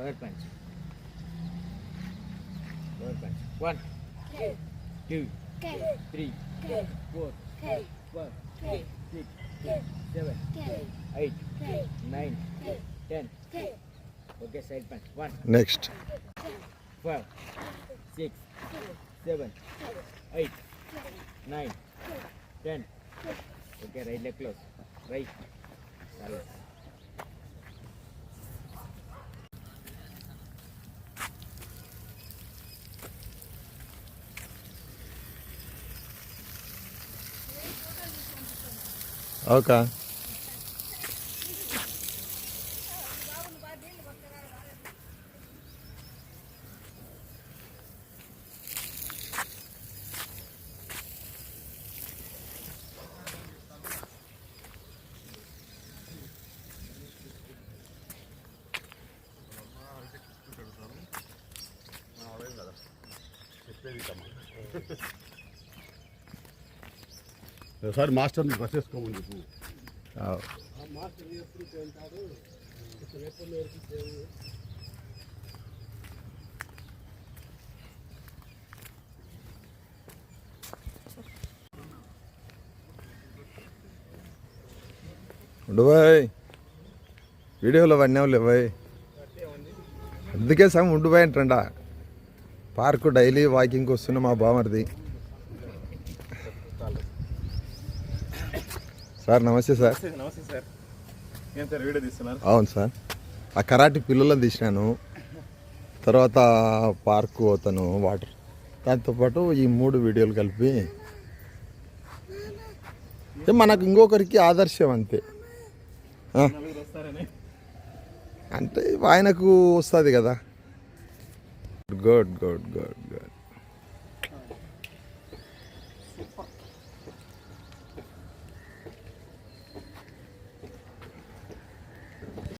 bird punch. Punch. One, Okay, side punch. One. Next. Five, six, seven, eight, nine, ten. Okay, right leg close. Right. Oke. ఒకసారి మాస్టర్ని dress వేసుకోమని చెప్పు. ఉండు bye. వీడియోలో పడినావులే bye. అందుకే సగం ఉండు బాయ్ అంటండా. పార్కు డైలీ వాకింగ్కి వస్తున్న మా బామర్ది. సార్ నమస్తే సార్. నమస్తే సార్. ఏం సార్ వీడియో తీస్తున్నారు? అవును సార్. ఆ కరాటి పిల్లలను తీసినాను. తర్వాత పార్కు పోతాను వాటర్. దాంతోపాటు ఈ మూడు వీడియోలు కలిపి మనకు ఇంకొకరికి ఆదర్శం అంతే. అంటే ఆయనకు వస్తుంది కదా. Good good good